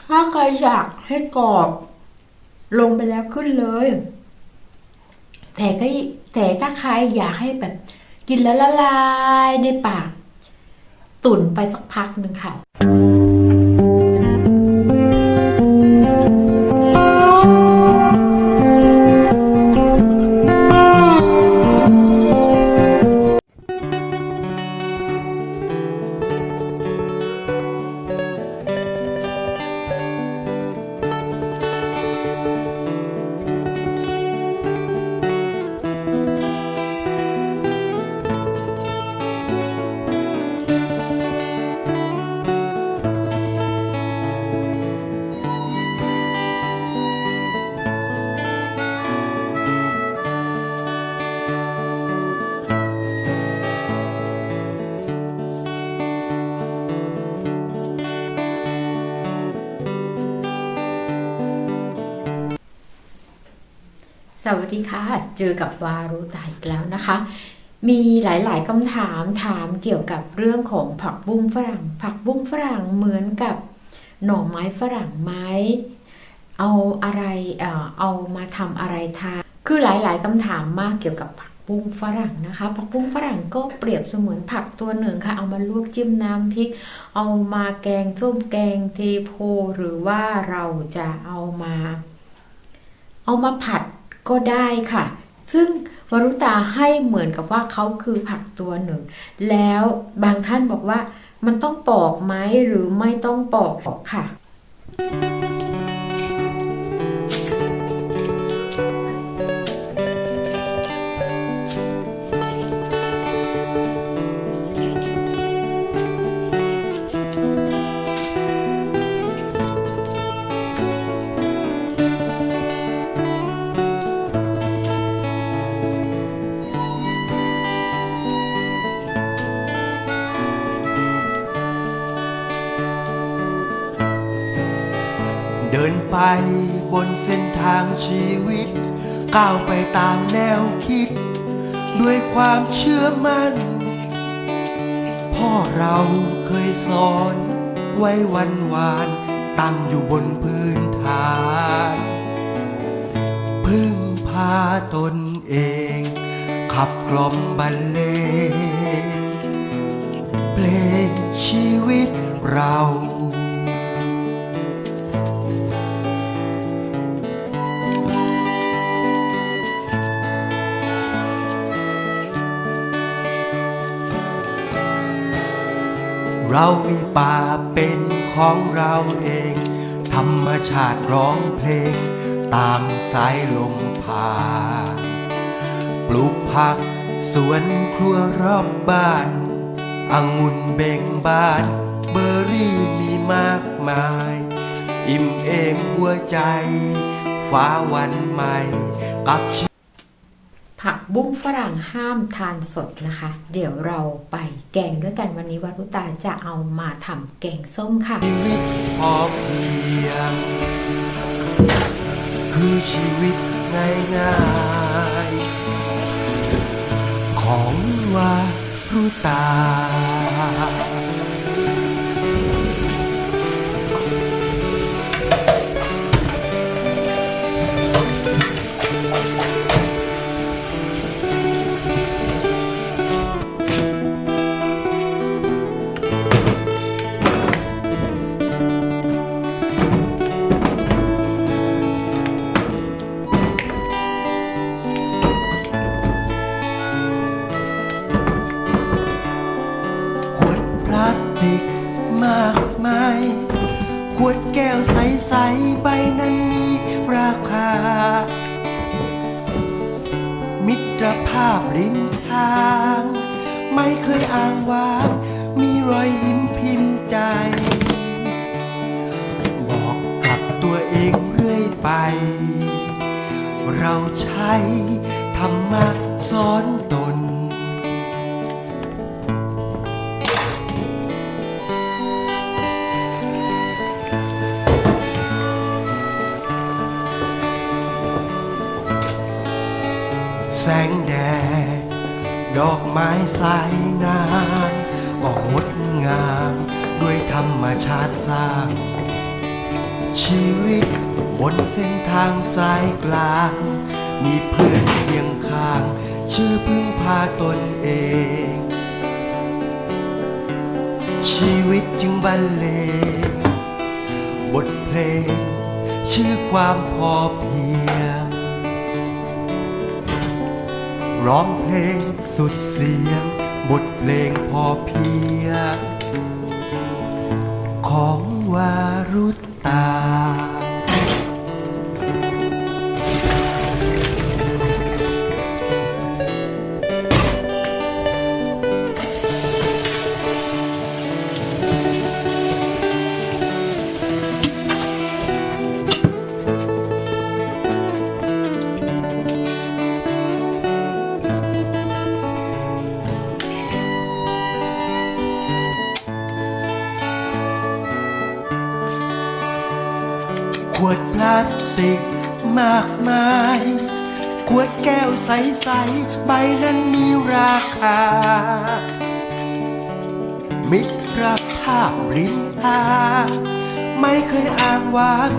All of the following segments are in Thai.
ถ้าใครอยากให้กรอบ ลงไปแล้วขึ้นเลย แต่ก็แต่ถ้าใครอยากให้แบบ กินแล้วละลายในปาก ตุ่นไปสักพักหนึ่งค่ะ วัสดีค่ะ เจอกับวารุตาอีกแล้วนะคะ มีหลายๆคำถามถามเกี่ยวกับเรื่องของผักบุ้งฝรั่ง ผักบุ้งฝรั่งเหมือนกับหน่อไม้ฝรั่งไหมเอาอะไรเอ่อเอามาทำอะไรทานคือหลายๆคำถามมากเกี่ยวกับผักบุ้งฝรั่งนะคะ ผักบุ้งฝรั่งก็เปรียบเสมือนผักตัวหนึ่งค่ะ เอามาลวกจิ้มน้ำพริก เอามาแกงส้มแกงเทโพหรือว่าเราจะเอามา เอามาผัด ก็ได้ค่ะ ซึ่งวรุตาให้เหมือนกับว่าเขาคือผักตัวหนึ่ง แล้วบางท่านบอกว่ามันต้องปอกไหมหรือไม่ต้องปอกค่ะ เดินไปบนเส้นทางชีวิต ก้าวไปตามแนวคิด ด้วยความเชื่อมั่น พ่อเราเคยสอน ไว้วันวานตั้งอยู่บนพื้นฐาน พึ่งพาตนเอง ขับกล่อมบรรเลงเพลงชีวิตเรา เรามีป่าเป็นของเราเอง ธรรมชาติร้องเพลง ตามสายลมผ่านปลูกผักสวนครัวรอบบ้านองุ่นเบ่งบาน เบอร์รี่มีมากมาย อิ่มเอมหัวใจ ฟ้าวันใหม่ กับชี ผักบุ้งฝรั่งห้ามทานสดนะคะ เดี๋ยวเราไปแกงด้วยกันวันนี้วรุตาจะเอามาทำแกงส้มค่ะชีวิตพอเพียงคือชีวิตง่ายๆของวารุตา สติกมากมาย ขวดแก้วใส ๆ ใบนั้นมีราคา มิตรภาพริมทาง ไม่เคยอ้างว้างมีรอยยิ้มพิมพ์ใจ บอกกับตัวเองเรื่อยไป เราใช้ธรรมะสอนตน ดอกไม้สายนานก็งดงาม ด้วยธรรมชาติสร้าง ชีวิตบนเส้นทางสายกลาง มีเพื่อนเคียงข้าง ชื่อพึ่งพาตนเอง ชีวิตจึงบรรเลงบทเพลง ชื่อความพอเพียง ร้องเพลงสุดเสียง บทเพลงพอเพียง ของวารุตตา ใสใบนั้นมีราคา มิตรภาพริมทาไม่เคยอ้างว้าง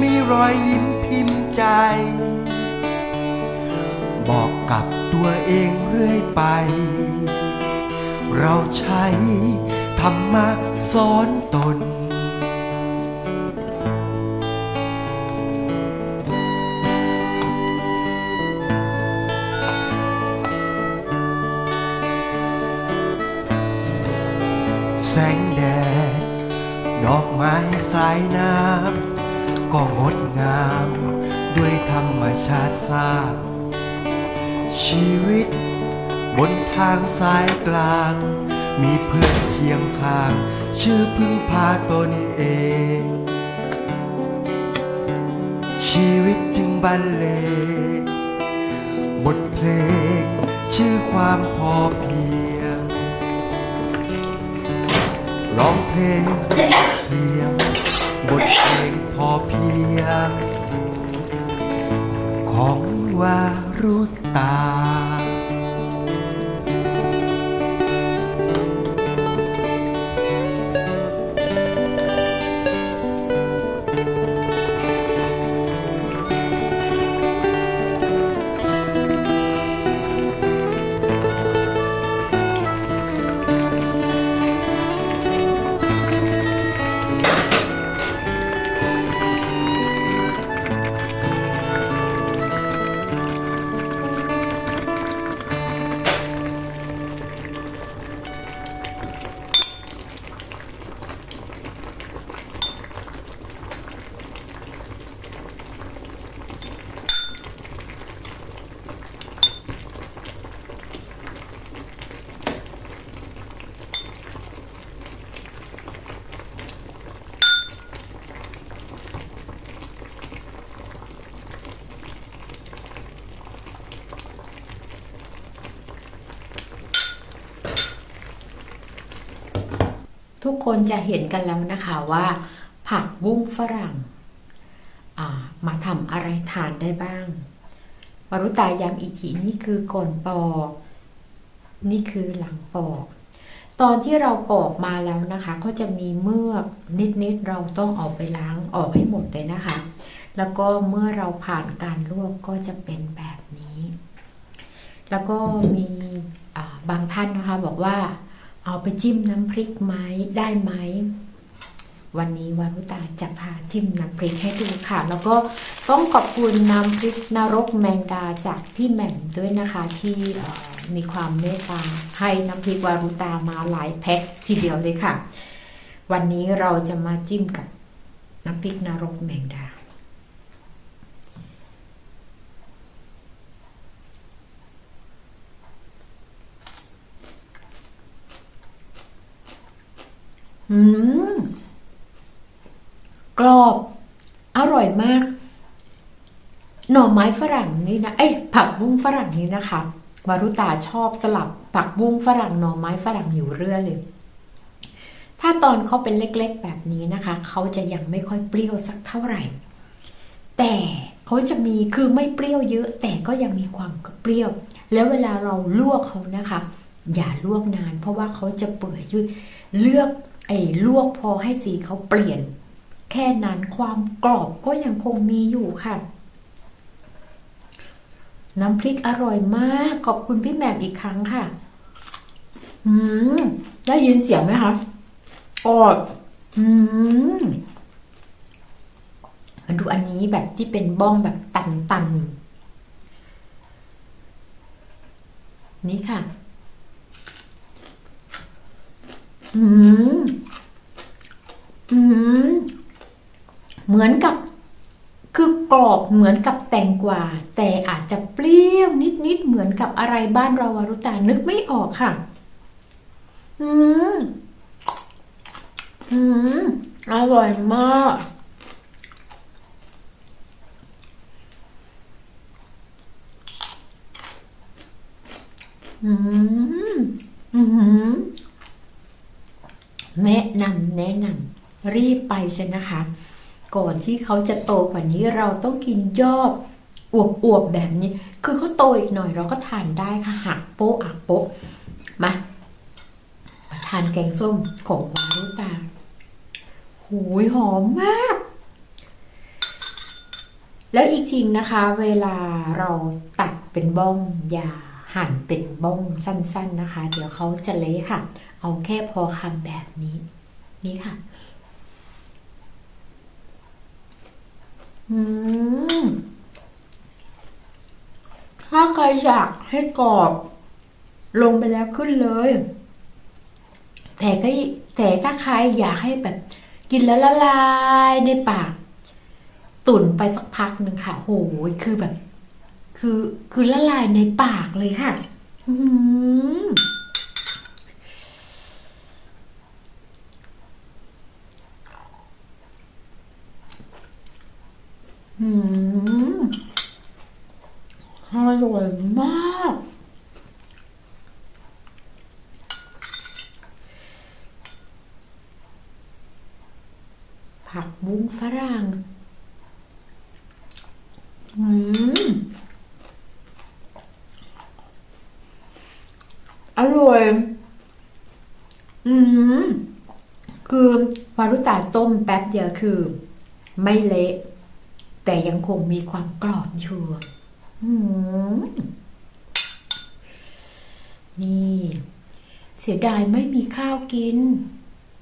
มีรอยยิ้มพิมพ์ใจ บอกกับตัวเองเรื่อยไป เราใช้ธรรมะสอนตน แสงแดด ดอกไม้สายน้ำก็งดงาม ด้วยธรรมชาติสร้างชีวิต บนทางสายกลาง มีเพื่อนเคียงข้าง ชื่อพึ่งพาตนเอง ชีวิตจึงบรรเลงบทเพลง ชื่อความพอเพียง ร้องเพลงเพียง บทเพลงพอเพียง ของวารุตา ทุกคนจะเห็นกันแล้วนะคะว่า ผักบุ้งฝรั่งมาทำอะไรทานได้บ้างวรุตาย้ำอีกทีนี่คือก่อนปอกนี่คือหลังปอก ตอนที่เราปอกมาแล้วนะคะ ก็จะมีเมือกนิดๆเราต้องเอาไปล้างออกให้หมดเลยนะคะ แล้วก็เมื่อเราผ่านการลวกก็จะเป็นแบบนี้ แล้วก็มีบางท่านนะคะบอกว่า เอาไปจิ้มน้ำพริกไหมได้ไหมวันนี้วารุตาจะพาจิ้มน้ำพริกให้ดูค่ะ แล้วก็ต้องขอบคุณน้ำพริกนรกแมงดาจากพี่แหม่มด้วยนะคะที่มีความเมตตาให้น้ำพริกวารุตามาหลายแพ็คทีเดียวเลยค่ะ วันนี้เราจะมาจิ้มกับน้ำพริกนรกแมงดา อืมกรอบ อร่อยมาก หน่อไม้ฝรั่งนี่นะ เอ้ยผักบุ้งฝรั่งนี่นะคะวารุตาชอบสลับผักบุ้งฝรั่งหน่อไม้ฝรั่งอยู่เรื่อยเลย ถ้าตอนเขาเป็นเล็กๆแบบนี้นะคะ เขาจะยังไม่ค่อยเปรี้ยวสักเท่าไหร่ แต่เขาจะมีคือไม่เปรี้ยวเยอะ แต่ก็ยังมีความเปรี้ยว แล้วเวลาเราลวกเขานะคะ อย่าลวกนาน เพราะว่าเขาจะเปื่อยยุ่ยเลือก ไอ้ลวกพอให้สีเขาเปลี่ยน แค่นั้นความกรอบก็ยังคงมีอยู่ค่ะ น้ำพริกอร่อยมาก ขอบคุณพี่แหม่มอีกครั้งค่ะ อืม ได้ยินเสียงไหมคะออดอืมมาดูอันนี้แบบที่เป็นบ้องแบบตันตันนี่ค่ะ อืมอืมเหมือนกับ คือกรอบเหมือนกับแตงกวาแต่อาจจะเปรี้ยวนิดๆเหมือนกับอะไรบ้านเราวารุตานึกไม่ออกค่ะ อืมอืมอร่อยมากอืมอืม แนะนำแนะนำรีบไปเสนะคะ ก่อนที่เขาจะโตกว่านี้เราต้องกินยอดอวบๆแบบนี้ คือเขาโตอีกหน่อยเราก็ทานได้ค่ะหักโป๊ะอักโป๊ะมามาทานแกงส้มของวารุตาหูยหอมมาก แล้วอีกทีนะคะ เวลาเราตัดเป็นบ้องอย่าหั่นเป็นบ้องสั้น ๆนะคะ เดี๋ยวเขาจะเละค่ะ เอาแค่พอคำแบบนี้ นี่ค่ะ อืม ถ้าใครอยากให้กรอบ ลงไปแล้วขึ้นเลย แต่ก็แต่ถ้าใครอยากให้แบบ กินแล้วละลายในปาก ตุ่นไปสักพักหนึ่งค่ะโหยคือแบบ คือคือละลายในปากเลยค่ะ อืม อืมอร่อยมากผักบุ้งฝรั่ง อืม อร่อย อืม คือวารุตาต้มแป๊บเดียวคือ ไม่เละ แต่ยังคงมีความกรอบอยู่นี่ เสียดายไม่มีข้าวกิน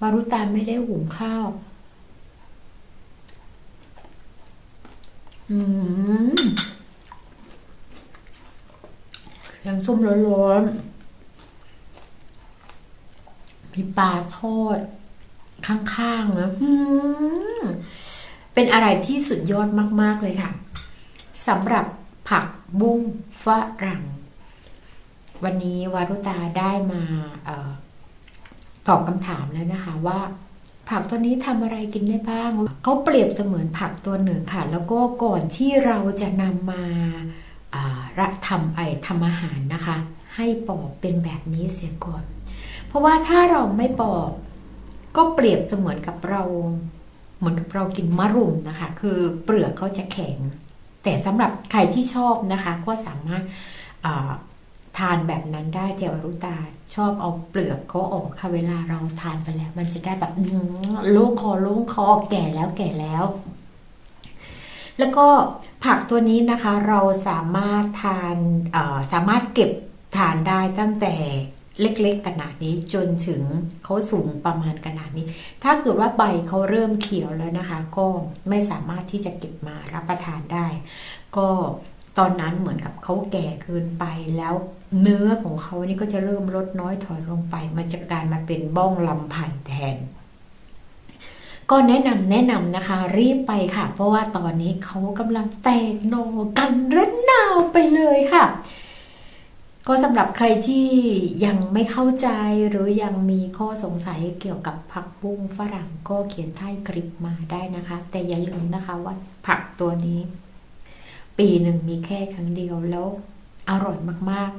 วารุตาไม่ได้หุงข้าว อืมยังส้มร้อนๆมีปลาทอดข้างๆนะอืม เป็นอะไรที่สุดยอดมาก ๆ เลยค่ะสำหรับผักบุ้งฝรั่ง วันนี้วารุตาได้มาออตอบคำถามแล้วนะคะว่า ผักตัวนี้ทำอะไรกินได้บ้างเขาเปรียบเสมือนผักตัวหนึ่งค่ะ แล้วก็ก่อนที่เราจะนำมาอ่าระทำไอทำอาหารนะคะ ให้ปอกเป็นแบบนี้เสียก่อน เพราะว่าถ้าเราไม่ปอกก็เปรียบเสมือนกับเรา เหมือนกับเรากินมะรุมนะคะ คือเปลือกเขาจะแข็ง แต่สำหรับใครที่ชอบนะคะ ก็สามารถทานแบบนั้นได้แต่วรุตาชอบเอาเปลือกเขาออกค่ะเวลาเราทานไปแล้ว มันจะได้แบบโล่งคอโล่งคอแก่แล้วแก่แล้ว แล้วก็ผักตัวนี้นะคะ เราสามารถทานสามารถเก็บทานได้ตั้งแต่ เล็กๆขนาดนี้จนถึงเขาสูงประมาณขนาดนี้ ถ้าเกิดว่าใบเขาเริ่มเขียวแล้วนะคะ ก็ไม่สามารถที่จะเก็บมารับประทานได้ ก็ตอนนั้นเหมือนกับเขาแก่เกินไปแล้วเนื้อของเขานี่ก็จะเริ่มลดน้อยถอยลงไป มันจะกลายมาเป็นบ้องลำไผ่แทน ก็แนะนำแนะนำนะคะ รีบไปค่ะ เพราะว่าตอนนี้เขากำลังแตกหนอกันระนาวไปเลยค่ะ ก็สำหรับใครที่ยังไม่เข้าใจหรือยังมีข้อสงสัยเกี่ยวกับผักบุ้งฝรั่งก็เขียนใต้คลิปมาได้นะคะ แต่อย่าลืมนะคะว่าผักตัวนี้ ปีหนึ่งมีแค่ครั้งเดียวแล้วอร่อยมาก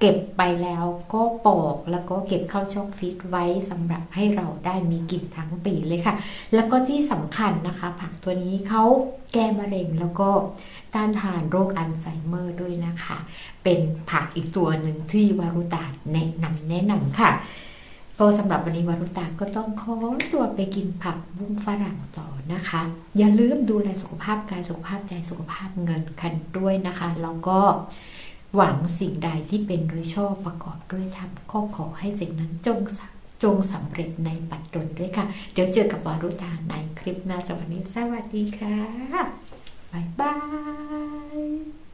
เก็บไปแล้วก็ปอกแล้วก็เก็บเข้าช่องฟรีซไว้สำหรับให้เราได้มีกินทั้งปีเลยค่ะ แล้วก็ที่สำคัญนะคะ ผักตัวนี้เขาแก้มะเร็งแล้วก็ต้านทานโรคอัลไซเมอร์ด้วยนะคะ เป็นผักอีกตัวหนึ่งที่วารุตาแนะนำแนะนำค่ะก็สำหรับวันนี้วารุตาก็ต้องขอตัวไปกินผักบุ้งฝรั่งต่อนะคะ อย่าลืมดูแลสุขภาพกายสุขภาพใจสุขภาพเงินกันด้วยนะคะแล้วก็ หวังสิ่งใดที่เป็นโดยชอบประกอบด้วยธรรมก็ขอให้สิ่งนั้นจงสำจงสำเร็จในปัจจุบันด้วยค่ะ เดี๋ยวเจอกับวารุตาในคลิปหน้าจากวันนี้ สวัสดีค่ะ บ๊ายบาย